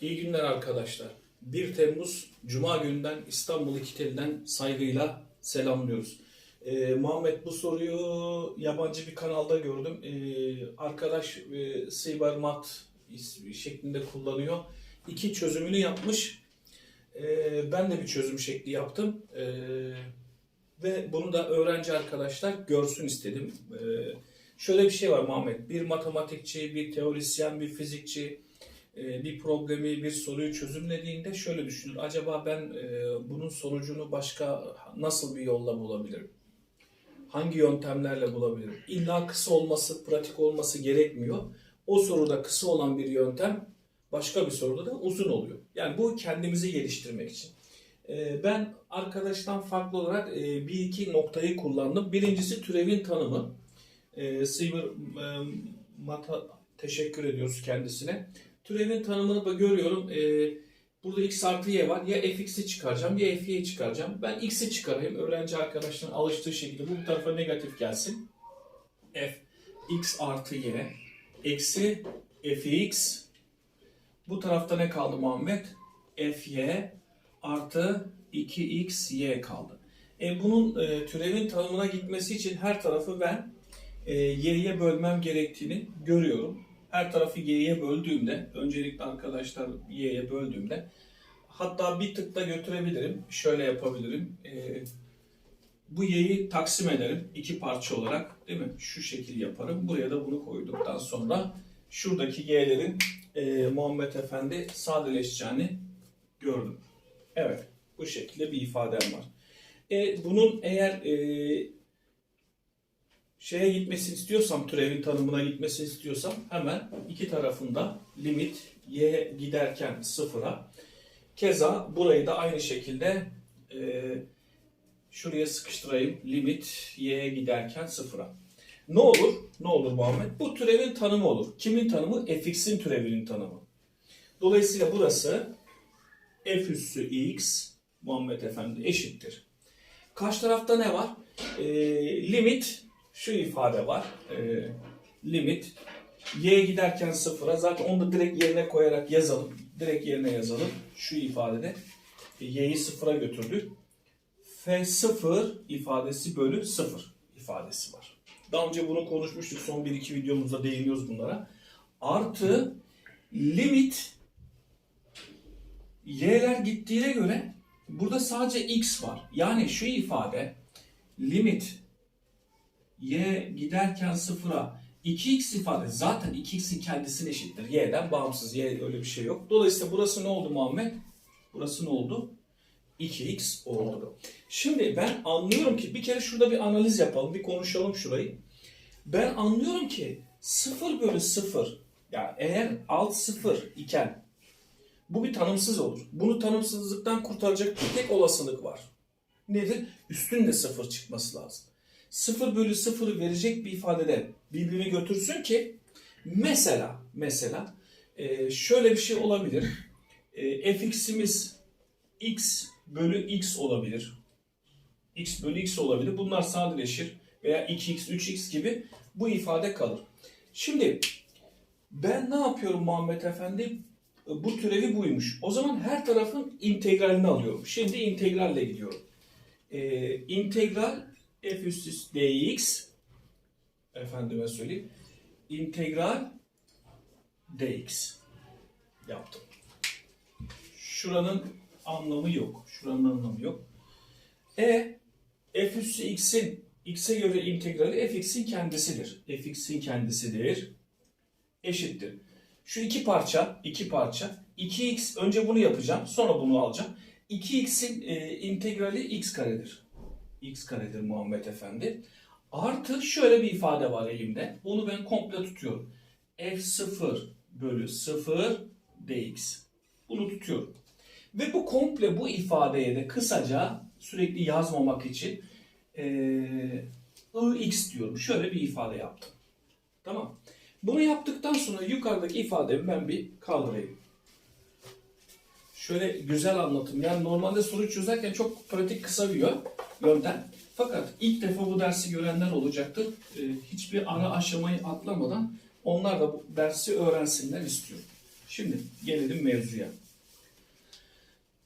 İyi günler arkadaşlar. 1 Temmuz Cuma gününden İstanbul İkiteli'den saygıyla selamlıyoruz. Ee, Muhammed bu soruyu yabancı bir kanalda gördüm. Ee, arkadaş e, Cybermat şeklinde kullanıyor. İki çözümünü yapmış. Ee, ben de bir çözüm şekli yaptım. Ee, ve bunu da öğrenci arkadaşlar görsün istedim. Ee, şöyle bir şey var Muhammed. Bir matematikçi, bir teorisyen, bir fizikçi bir problemi, bir soruyu çözümlediğinde şöyle düşünür. Acaba ben e, bunun sonucunu başka nasıl bir yolla bulabilirim? Hangi yöntemlerle bulabilirim? İlla kısa olması, pratik olması gerekmiyor. O soruda kısa olan bir yöntem başka bir soruda da uzun oluyor. Yani bu kendimizi geliştirmek için. E, Ben arkadaştan farklı olarak e, bir iki noktayı kullandım. Birincisi türevin tanımı. E, Silver e, Mata teşekkür ediyoruz kendisine. Türevin tanımını görüyorum. Ee, burada x artı y var. Ya fx'i çıkaracağım ya fy'yi çıkaracağım. Ben x'i çıkarayım. Öğrenci arkadaşların alıştığı şekilde bu tarafa negatif gelsin. f x artı y eksi fx bu tarafta ne kaldı Muhammed? fy artı 2xy kaldı. E, bunun e, türevin tanımına gitmesi için her tarafı ben e, y'ye bölmem gerektiğini görüyorum her tarafı y'ye böldüğümde, öncelikle arkadaşlar y'ye böldüğümde, hatta bir tık da götürebilirim. Şöyle yapabilirim. Ee, bu y'yi taksim ederim iki parça olarak, değil mi? Şu şekil yaparım. Buraya da bunu koyduktan sonra şuradaki y'lerin e, Muhammed Efendi sadeleşeceğini gördüm. Evet, bu şekilde bir ifadem var. E, bunun eğer e, şeye gitmesini istiyorsam, türevin tanımına gitmesini istiyorsam hemen iki tarafında limit y giderken sıfıra. Keza burayı da aynı şekilde e, şuraya sıkıştırayım. Limit y'ye giderken sıfıra. Ne olur? Ne olur Muhammed? Bu türevin tanımı olur. Kimin tanımı? fx'in türevinin tanımı. Dolayısıyla burası f üssü x Muhammed Efendi eşittir. Karşı tarafta ne var? E, limit şu ifade var. E, limit y giderken sıfıra zaten onu da direkt yerine koyarak yazalım. Direkt yerine yazalım. Şu ifadede e, y'yi sıfıra götürdük. F0 ifadesi bölü 0 ifadesi var. Daha önce bunu konuşmuştuk. Son 1-2 videomuzda değiniyoruz bunlara. Artı limit y'ler gittiğine göre burada sadece x var. Yani şu ifade limit y giderken sıfıra 2x ifade zaten 2x'in kendisine eşittir. y'den bağımsız. y öyle bir şey yok. Dolayısıyla burası ne oldu Muhammed? Burası ne oldu? 2x oldu. Şimdi ben anlıyorum ki bir kere şurada bir analiz yapalım. Bir konuşalım şurayı. Ben anlıyorum ki 0 bölü 0 yani eğer alt 0 iken bu bir tanımsız olur. Bunu tanımsızlıktan kurtaracak bir tek olasılık var. Nedir? Üstünde 0 çıkması lazım. 0 bölü 0'ı verecek bir ifadede birbirini götürsün ki mesela mesela e, şöyle bir şey olabilir. E, fx'imiz x bölü x olabilir. x bölü x olabilir. Bunlar sadeleşir veya 2x 3x gibi bu ifade kalır. Şimdi ben ne yapıyorum Muhammed Efendi? Bu türevi buymuş. O zaman her tarafın integralini alıyorum. Şimdi integralle gidiyorum. Ee, integral f üstü dx efendime söyleyeyim integral dx yaptım. Şuranın anlamı yok. Şuranın anlamı yok. E f üstü x'in x'e göre integrali fx'in kendisidir. fx'in kendisidir. Eşittir. Şu iki parça, iki parça. 2x önce bunu yapacağım, sonra bunu alacağım. 2x'in e, integrali x karedir x karedir Muhammed Efendi. Artı şöyle bir ifade var elimde. Bunu ben komple tutuyorum. f0 bölü 0 dx. Bunu tutuyorum. Ve bu komple bu ifadeye de kısaca sürekli yazmamak için ee, ix diyorum. Şöyle bir ifade yaptım. Tamam. Bunu yaptıktan sonra yukarıdaki ifademi ben bir kaldırayım. Şöyle güzel anlatım. Yani normalde soru çözerken çok pratik kısa bir yöntem. Fakat ilk defa bu dersi görenler olacaktır. Ee, hiçbir ara aşamayı atlamadan onlar da bu dersi öğrensinler istiyorum. Şimdi gelelim mevzuya.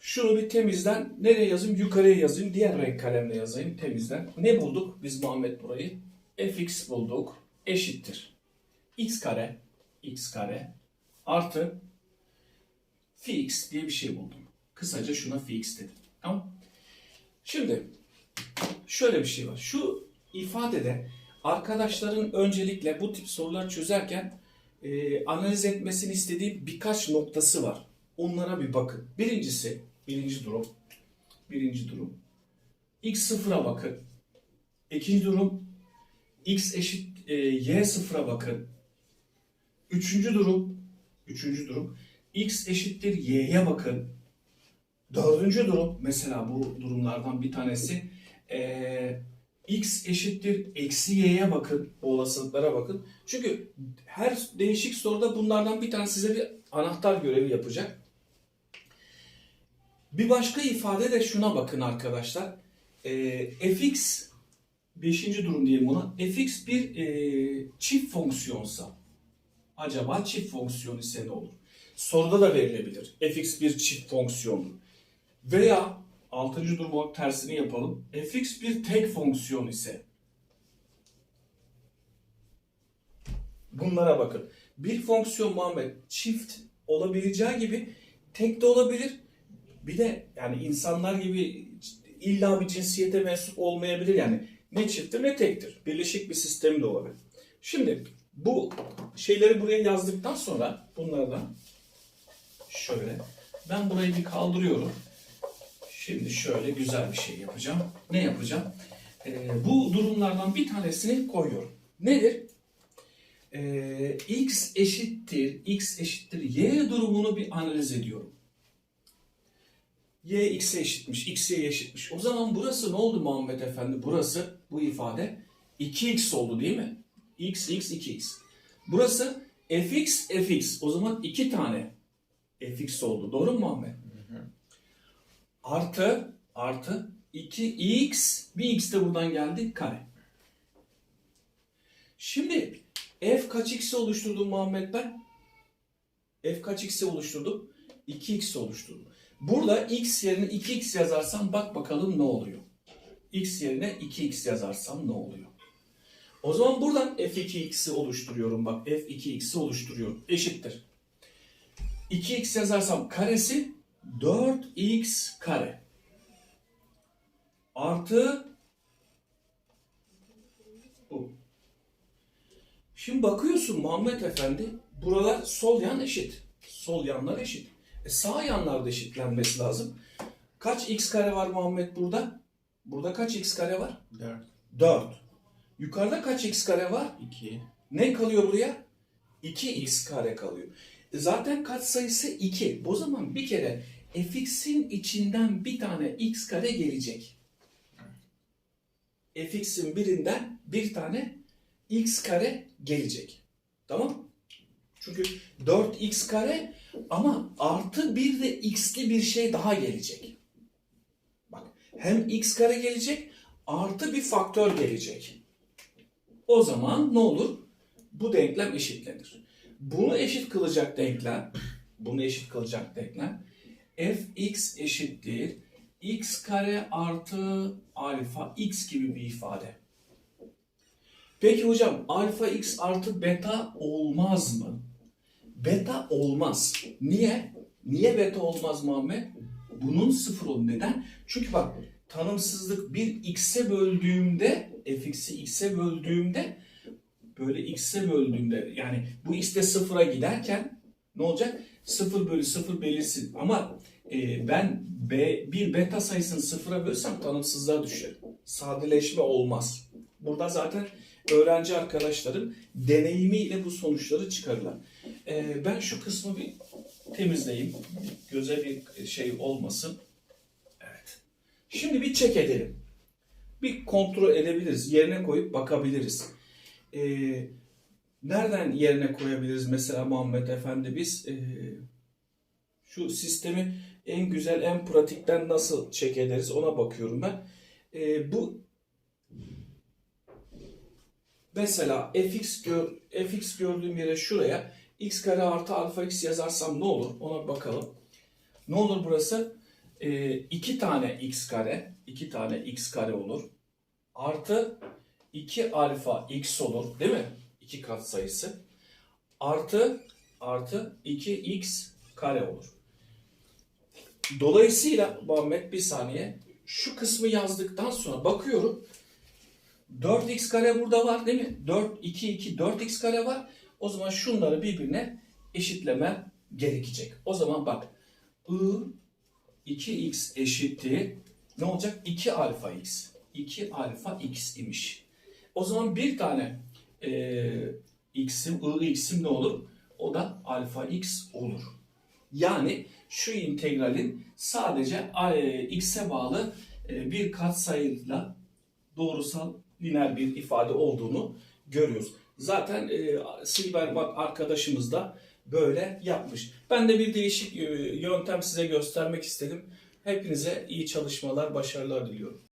Şunu bir temizden nereye yazayım? Yukarıya yazayım. Diğer renk kalemle yazayım temizden. Ne bulduk biz Muhammed burayı? fx bulduk. Eşittir. x kare x kare artı fx diye bir şey buldum. Kısaca şuna fx dedim. Tamam. Şimdi şöyle bir şey var. Şu ifadede arkadaşların öncelikle bu tip sorular çözerken e, analiz etmesini istediği birkaç noktası var. Onlara bir bakın. Birincisi, birinci durum. Birinci durum. X sıfıra bakın. İkinci durum. X eşit e, Y sıfıra bakın. Üçüncü durum. Üçüncü durum. X eşittir Y'ye bakın. Dördüncü durum. Mesela bu durumlardan bir tanesi. E, X eşittir eksi Y'ye bakın. Bu olasılıklara bakın. Çünkü her değişik soruda bunlardan bir tane size bir anahtar görevi yapacak. Bir başka ifade de şuna bakın arkadaşlar. Ee, fx, beşinci durum diyelim ona. fx bir e, çift fonksiyonsa, acaba çift fonksiyon ise ne olur? Soruda da verilebilir. fx bir çift fonksiyondur. Veya altıncı durum olarak tersini yapalım. fx bir tek fonksiyon ise Bunlara bakın. Bir fonksiyon Muhammed çift olabileceği gibi tek de olabilir. Bir de yani insanlar gibi illa bir cinsiyete mensup olmayabilir yani. Ne çifttir ne tektir. Birleşik bir sistemi de olabilir. Şimdi bu şeyleri buraya yazdıktan sonra bunlardan şöyle ben burayı bir kaldırıyorum. Şimdi şöyle güzel bir şey yapacağım. Ne yapacağım? Ee, bu durumlardan bir tanesini koyuyorum. Nedir? Ee, x eşittir, x eşittir y durumunu bir analiz ediyorum. y x'e eşitmiş, x y'ye eşitmiş. O zaman burası ne oldu Muhammed Efendi? Burası bu ifade 2x oldu değil mi? x, x, 2x. Burası fx, fx. O zaman iki tane fx oldu. Doğru mu Muhammed? Artı, artı 2x, bir x de buradan geldi kare. Şimdi f kaç x'i oluşturdum Muhammed ben? f kaç x'i oluşturdum? 2x oluşturdum. Burada x yerine 2x yazarsam bak bakalım ne oluyor. x yerine 2x yazarsam ne oluyor? O zaman buradan f2x'i oluşturuyorum bak. f2x'i oluşturuyorum. Eşittir. 2x yazarsam karesi 4x kare. Artı bu. Şimdi bakıyorsun Muhammed Efendi buralar sol yan eşit. Sol yanlar eşit. E sağ yanlar da eşitlenmesi lazım. Kaç x kare var Muhammed burada? Burada kaç x kare var? 4, 4. Yukarıda kaç x kare var? 2, Ne kalıyor buraya? 2x kare kalıyor. E Zaten katsayısı 2. O zaman bir kere fx'in içinden bir tane x kare gelecek. fx'in birinden bir tane x kare gelecek. Tamam? Çünkü 4x kare ama artı bir de x'li bir şey daha gelecek. Bak hem x kare gelecek artı bir faktör gelecek. O zaman ne olur? Bu denklem eşitlenir. Bunu eşit kılacak denklem, bunu eşit kılacak denklem fx eşittir x kare artı alfa x gibi bir ifade. Peki hocam alfa x artı beta olmaz mı? Beta olmaz. Niye? Niye beta olmaz Muhammed? Bunun sıfır ol. Neden? Çünkü bak tanımsızlık bir x'e böldüğümde fx'i x'e böldüğümde böyle x'e böldüğümde yani bu x de sıfıra giderken ne olacak? 0 bölü 0 belirsin. Ama e, ben B, bir beta sayısını sıfıra bölsem tanımsızlığa düşer. Sadeleşme olmaz. Burada zaten öğrenci arkadaşların deneyimiyle bu sonuçları çıkarırlar. E, ben şu kısmı bir temizleyeyim. Göze bir şey olmasın. Evet. Şimdi bir çek edelim. Bir kontrol edebiliriz. Yerine koyup bakabiliriz. E, nereden yerine koyabiliriz mesela Muhammed Efendi biz? E, şu sistemi en güzel, en pratikten nasıl check ederiz ona bakıyorum ben. Ee, bu mesela fx gör, fx gördüğüm yere şuraya x kare artı alfa x yazarsam ne olur? Ona bakalım. Ne olur burası? 2 tane x kare, 2 tane x kare olur. Artı 2 alfa x olur değil mi? 2 kat sayısı. Artı artı 2x kare olur. Dolayısıyla Muhammed bir saniye şu kısmı yazdıktan sonra bakıyorum 4x kare burada var değil mi? 4, 2, 2, 4x kare var. O zaman şunları birbirine eşitleme gerekecek. O zaman bak I 2x eşittir ne olacak? 2 alfa x. 2 alfa x imiş. O zaman bir tane e, x'im, I x'im ne olur? O da alfa x olur. Yani şu integralin sadece e, x'e bağlı e, bir katsayıyla doğrusal lineer bir ifade olduğunu görüyoruz. Zaten e, Silberbat arkadaşımız da böyle yapmış. Ben de bir değişik e, yöntem size göstermek istedim. Hepinize iyi çalışmalar, başarılar diliyorum.